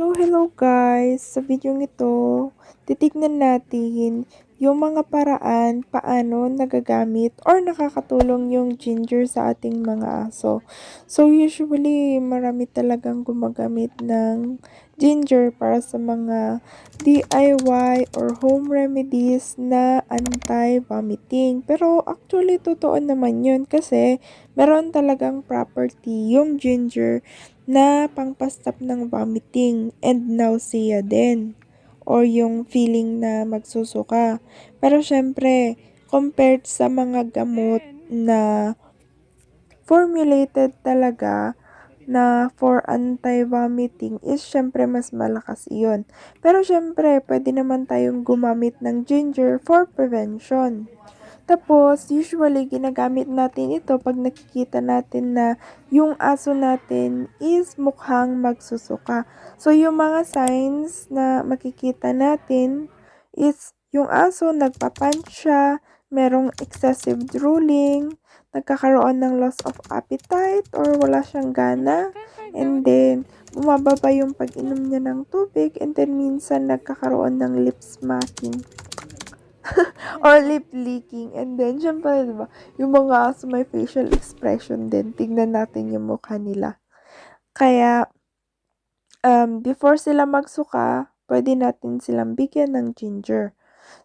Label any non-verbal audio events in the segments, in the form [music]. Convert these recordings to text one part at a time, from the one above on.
So, hello guys! Sa video ito, titignan natin yung mga paraan paano nagagamit or nakakatulong yung ginger sa ating mga aso. So, usually, marami talagang gumagamit ng ginger para sa mga DIY or home remedies na anti-vomiting. Pero actually, totoo naman yun kasi meron talagang property yung ginger na pangpastop ng vomiting and nausea din or yung feeling na magsusuka. Pero syempre, compared sa mga gamot na formulated talaga na for anti-vomiting is syempre mas malakas iyon. Pero syempre, pwede naman tayong gumamit ng ginger for prevention. Tapos, usually, ginagamit natin ito pag nakikita natin na yung aso natin is mukhang magsusuka. So, yung mga signs na makikita natin is yung aso nagpapunch merong excessive drooling, nagkakaroon ng loss of appetite or wala siyang gana, and then bumababa yung pag-inom niya ng tubig, and then minsan nagkakaroon ng lip smacking. [laughs] or lip licking. And then, syempre, diba, yung mga aso may facial expression din. Tingnan natin yung mukha nila. Kaya, um, before sila magsuka, pwede natin silang bigyan ng ginger.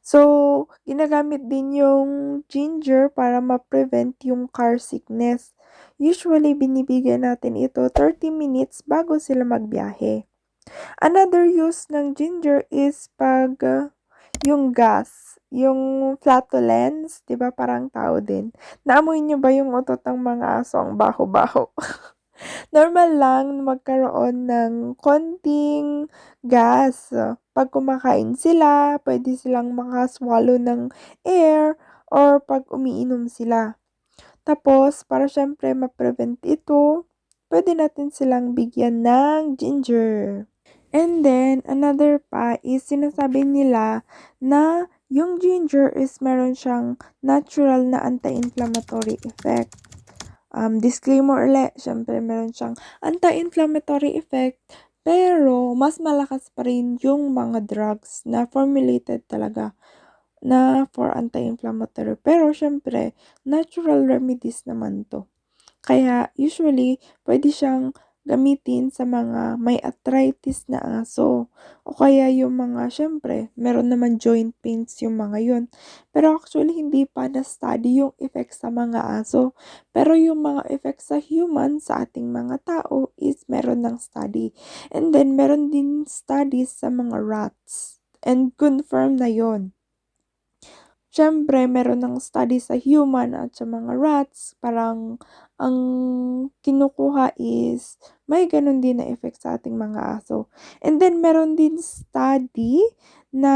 So, ginagamit din yung ginger para ma-prevent yung car sickness. Usually, binibigyan natin ito 30 minutes bago sila magbiyahe. Another use ng ginger is pag uh, yung gas, yung flatulence, 'di ba parang tao din. Naamoy niyo ba yung utot ng mga aso ang baho-baho? [laughs] Normal lang magkaroon ng konting gas. Pag kumakain sila, pwede silang makaswallow ng air or pag umiinom sila. Tapos, para syempre ma-prevent ito, pwede natin silang bigyan ng ginger. And then, another pa is sinasabi nila na yung ginger is meron siyang natural na anti-inflammatory effect. Um, disclaimer ulit, syempre meron siyang anti-inflammatory effect, pero mas malakas pa rin yung mga drugs na formulated talaga na for anti-inflammatory. Pero syempre, natural remedies naman to. Kaya usually, pwede siyang gamitin sa mga may arthritis na aso. O kaya yung mga, syempre, meron naman joint pains yung mga yun. Pero actually, hindi pa na-study yung effects sa mga aso. Pero yung mga effects sa human, sa ating mga tao, is meron ng study. And then, meron din studies sa mga rats. And confirm na yon Siyempre, meron ng study sa human at sa mga rats. Parang ang kinukuha is may ganun din na effect sa ating mga aso. And then, meron din study na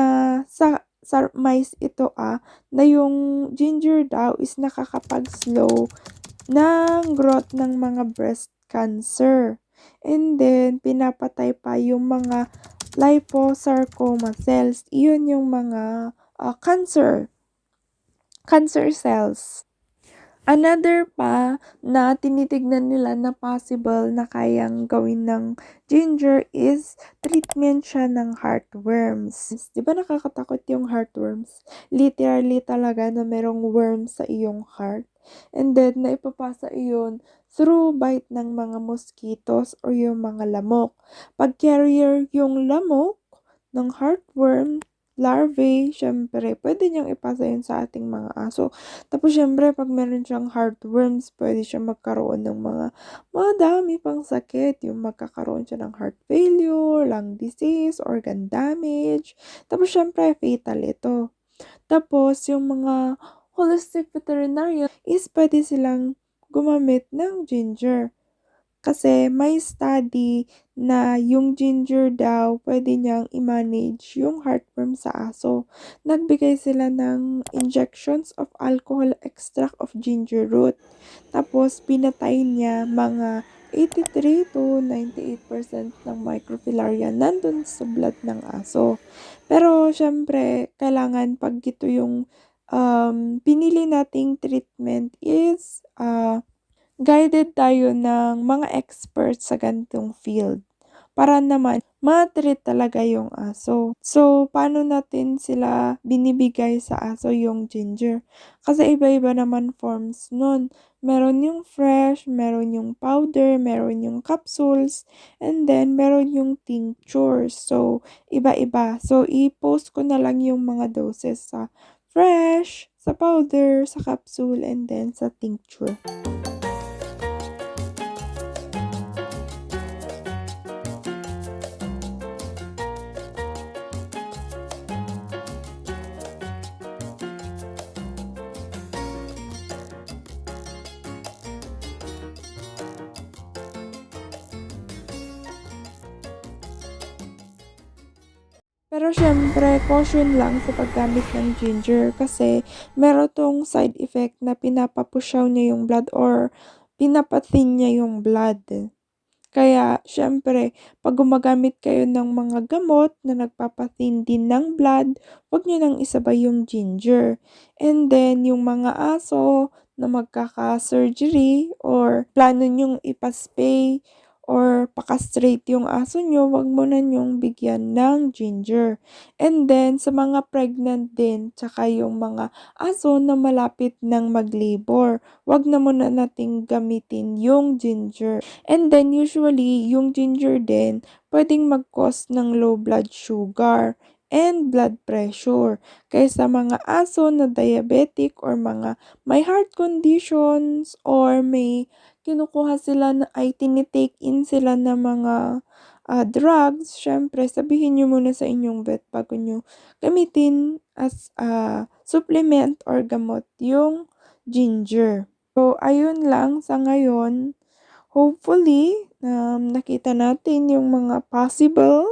sa sa mice ito ah, na yung ginger daw is nakakapag-slow ng growth ng mga breast cancer. And then, pinapatay pa yung mga liposarcoma cells. Iyon yung mga uh, cancer cancer cells. Another pa na tinitignan nila na possible na kayang gawin ng ginger is treatment siya ng heartworms. Di ba nakakatakot yung heartworms? Literally talaga na merong worms sa iyong heart. And then, naipapasa iyon through bite ng mga mosquitoes or yung mga lamok. Pag carrier yung lamok ng heartworm, larvae, syempre, pwede niyang ipasa yun sa ating mga aso. Tapos, syempre, pag meron siyang heartworms, pwede siya magkaroon ng mga madami pang sakit. Yung magkakaroon siya ng heart failure, lung disease, organ damage. Tapos, syempre, fatal ito. Tapos, yung mga holistic veterinarian is pwede silang gumamit ng ginger. Kasi may study na yung ginger daw pwede niyang i-manage yung heartworm sa aso. Nagbigay sila ng injections of alcohol extract of ginger root. Tapos pinatay niya mga 83 to 98% ng microfilaria nandun sa blood ng aso. Pero syempre, kailangan pag ito yung um, pinili nating treatment is uh, guided tayo ng mga experts sa ganitong field para naman ma-treat talaga yung aso. So, paano natin sila binibigay sa aso yung ginger? Kasi iba-iba naman forms nun. Meron yung fresh, meron yung powder, meron yung capsules, and then meron yung tincture. So, iba-iba. So, i-post ko na lang yung mga doses sa fresh, sa powder, sa capsule, and then sa tincture. Pero syempre, caution lang sa paggamit ng ginger kasi meron tong side effect na pinapapusyaw niya yung blood or pinapatin niya yung blood. Kaya syempre, pag gumagamit kayo ng mga gamot na nagpapatin din ng blood, huwag niyo nang isabay yung ginger. And then, yung mga aso na magkaka-surgery or plano nyong ipaspay or pakastraight yung aso nyo, wag mo na nyong bigyan ng ginger. And then, sa mga pregnant din, tsaka yung mga aso na malapit ng mag-labor, wag na muna nating gamitin yung ginger. And then, usually, yung ginger din, pwedeng mag-cause ng low blood sugar and blood pressure. Kaya sa mga aso na diabetic or mga may heart conditions or may kinukuha sila na ay tinitake in sila na mga ah, drugs, syempre sabihin niyo muna sa inyong vet bago niyo gamitin as a supplement or gamot yung ginger. So, ayun lang sa ngayon. Hopefully, um, nakita natin yung mga possible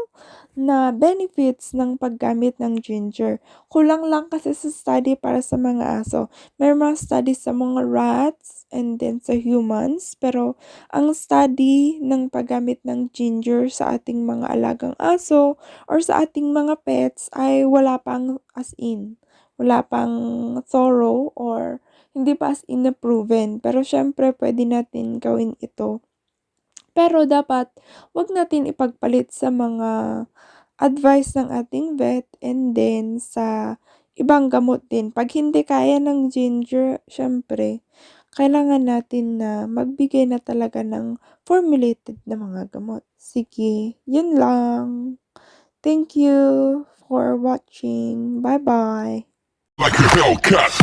na benefits ng paggamit ng ginger. Kulang lang kasi sa study para sa mga aso. May mga studies sa mga rats and then sa humans. Pero ang study ng paggamit ng ginger sa ating mga alagang aso or sa ating mga pets ay wala pang as in. Wala pang thorough or hindi pa as in na proven. Pero syempre, pwede natin gawin ito. Pero dapat, wag natin ipagpalit sa mga advice ng ating vet and then sa ibang gamot din. Pag hindi kaya ng ginger, syempre, kailangan natin na magbigay na talaga ng formulated na mga gamot. Sige, yun lang. Thank you for watching. Bye-bye. like a Hellcat.